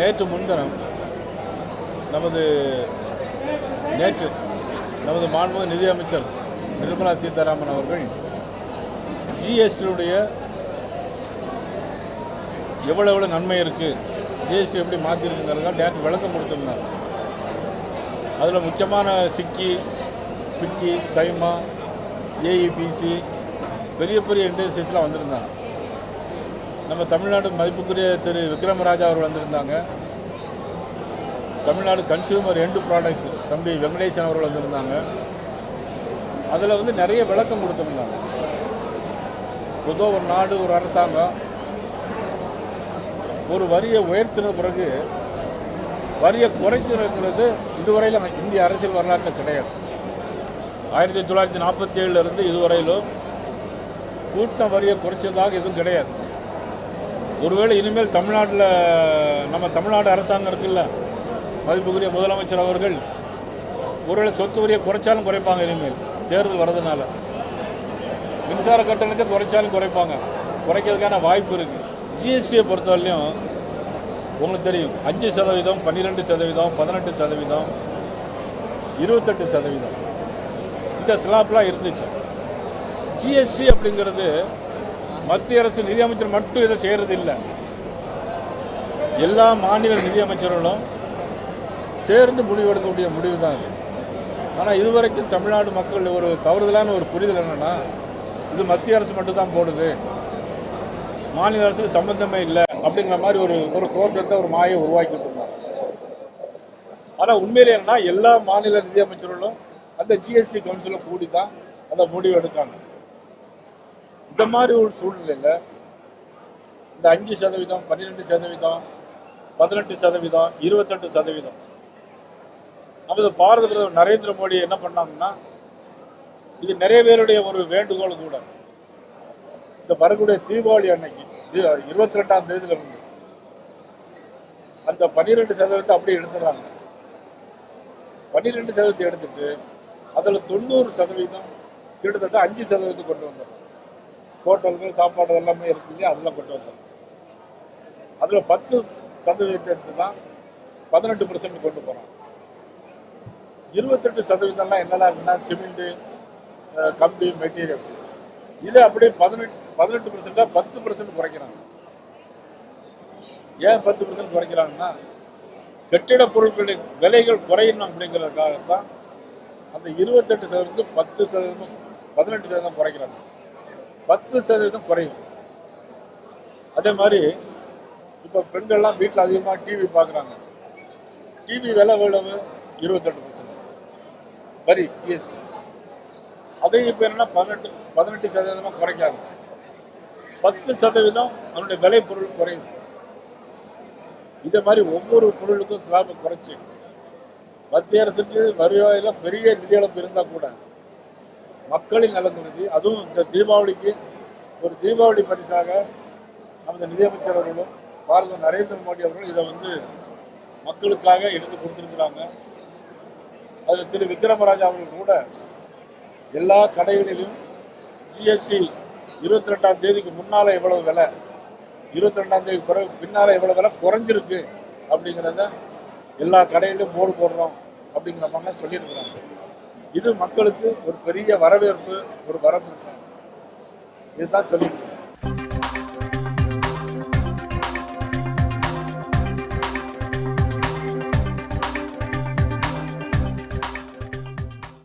நேற்று முன்தினம் நமது நேற்று நமது மாண்பு நிதியமைச்சர் நிர்மலா சீதாராமன் அவர்கள் ஜிஎஸ்டியுடைய எவ்வளோ எவ்வளோ நன்மை இருக்குது ஜிஎஸ்டி எப்படி மாற்றிருக்குங்கிறத நேற்று விளக்கம் கொடுத்துருந்தாங்க அதில் முக்கியமான சிக்கி ஃபிக்கி சைமா ஏஇபிசி பெரிய பெரிய இண்டஸ்ட்ரீஸ்லாம் வந்திருந்தாங்க. நம்ம தமிழ்நாடு மதிப்புக்குரிய திரு விக்ரமராஜா அவர் வந்திருந்தாங்க. தமிழ்நாடு கன்சியூமர் எண்டு ப்ராடக்ட்ஸ் தம்பி வெங்கடேசன் அவர்கள் வந்திருந்தாங்க. அதில் வந்து நிறைய விளக்கம் கொடுத்துருந்தாங்க. பொதுவாக ஒரு நாடு ஒரு அரசாங்கம் ஒரு வரியை உயர்த்தின பிறகு வரியை குறைக்கிறதுங்கிறது இதுவரையில் இந்திய அரசியல் வரலாற்றில் கிடையாது. ஆயிரத்தி தொள்ளாயிரத்தி நாற்பத்தி ஏழுலேருந்து இதுவரையிலும் கூட்டம் வரியை குறைச்சதாக எதுவும் கிடையாது. ஒருவேளை இனிமேல் தமிழ்நாட்டில் நம்ம தமிழ்நாடு அரசாங்கம் இருக்குல்ல மதிப்புக்குரிய முதலமைச்சர் அவர்கள் ஒருவேளை சொத்து வரியை குறைச்சாலும் குறைப்பாங்க இனிமேல் தேர்தல் வர்றதுனால. மின்சார கட்டணத்தை குறைச்சாலும் குறைப்பாங்க. குறைக்கிறதுக்கான வாய்ப்பு இருக்குது ஜிஎஸ்டியை பொறுத்தவரையிலையும் உங்களுக்கு தெரியும் அஞ்சு சதவீதம் பன்னிரெண்டு சதவீதம் பதினெட்டு சதவீதம் இருபத்தெட்டு சதவீதம். இந்த ஸ்லாப்லாம் இருந்துச்சு. ஜிஎஸ்டி அப்படிங்கிறது மத்திய அரசு நிதியமைச்சர் மட்டும் இதை செய்கிறது இல்லை எல்லா மாநில நிதியமைச்சர்களும் சேர்ந்து முடிவெடுக்கக்கூடிய முடிவு தான் இது. ஆனால் இதுவரைக்கும் தமிழ்நாடு மக்கள் ஒரு தவறுதலான ஒரு புரிதல் என்னென்னா இது மத்திய அரசு மட்டும்தான் போடுது. மாநில அரசுக்கு சம்பந்தமே இல்லை அப்படிங்கிற மாதிரி ஒரு ஒரு தோற்றத்தை ஒரு மாயை உருவாக்கிட்டு இருந்தாங்க ஆனால் உண்மையிலே என்னன்னா எல்லா மாநில நிதியமைச்சர்களும் அந்த ஜிஎஸ்டி கவுன்சிலில் கூடி தான் அந்த முடிவு எடுக்காங்க. இந்த மாதிரி ஒரு சூழ்நிலையில் இந்த அஞ்சு சதவீதம் பன்னிரெண்டு சதவீதம் பதினெட்டு சதவீதம் இருபத்தெட்டு சதவீதம். நமது பாரத பிரதமர் நரேந்திர மோடி என்ன பண்ணாங்கன்னா இது நிறைய பேருடைய ஒரு வேண்டுகோள் கூட. இந்த வரக்கூடிய தீபாவளி அன்னைக்கு இருபத்தி ரெண்டாம் தேதியில இருந்து அந்த பன்னிரெண்டு சதவீதத்தை அப்படியே எடுத்துடுறாங்க. பன்னிரெண்டு சதவீதத்தை எடுத்துட்டு அதில் தொண்ணூறு சதவீதம் கிட்டத்தட்ட அஞ்சு சதவீதம் கொண்டு வந்துடுறாங்க ஹோட்டல்கள் சாப்பாடு எல்லாமே இருக்குது அதில் கொண்டு வந்தோம். அதில் பத்து சதவீதத்தை எடுத்து தான் பதினெட்டு பர்சன்ட் கொண்டு போகிறோம் இருபத்தெட்டு சதவீதம்லாம் என்னெல்லாம் இருக்குன்னா சிமெண்ட்டு கம்பி மெட்டீரியல்ஸ் இதை அப்படியே பதினெட்டு பதினெட்டு பர்சன்டாக பத்து பர்சன்ட் குறைக்கிறாங்க. ஏன் பத்து பர்சன்ட் குறைக்கிறாங்கன்னா கட்டிட பொருட்களின் விலைகள் குறையணும் அப்படிங்கிறதுக்காகத்தான் அந்த இருபத்தெட்டு சதவீதம் பத்து சதவீதம் பதினெட்டு சதவீதம் குறைக்கிறாங்க. பத்து சதவீதம் குறையும். அதே மாதிரி இப்போ பெண்கள்லாம் வீட்டில் அதிகமாக டிவி பார்க்குறாங்க டிவி விலை எவ்வளவு? இருபத்தெட்டு பர்சன்ட் வரி ஜிஎஸ்டி அதையும் இப்போ என்னன்னா பதினெட்டு பதினெட்டு சதவீதமாக குறைக்காது பத்து சதவீதம் அதனுடைய விலை பொருள் குறையுது இதே மாதிரி ஒவ்வொரு பொருளுக்கும் ஸ்லாபை குறைச்சி. மத்திய அரசுக்கு வருவாயில் பெரிய நிதி இழப்பு இருந்தால் கூட மக்களின் நலன் கருதி அதுவும் இந்த தீபாவளிக்கு ஒரு தீபாவளி பரிசாக நமது நிதியமைச்சர் அவர்களும் பாரத நரேந்திர மோடி அவர்கள் இதை வந்து மக்களுக்காக எடுத்து கொடுத்துருக்குறாங்க. அதில் திரு விக்ரமராஜா அவர்கள் கூட எல்லா கடைகளிலும் ஜிஎஸ்டி இருபத்தி ரெண்டாம் தேதிக்கு முன்னால் எவ்வளவு விலை? இருபத்தி ரெண்டாம் தேதி பிறகு பின்னால் எவ்வளோ விலை குறைஞ்சிருக்கு அப்படிங்கிறத எல்லா கடையிலும் போர்டு போடுறோம் அப்படிங்கிற மாதிரிலாம் சொல்லியிருக்கிறாங்க. இது மக்களுக்கு ஒரு பெரிய வரவேற்பு ஒரு வரப்பிரசாதம். இதுதான் சொல்லியிருக்காங்க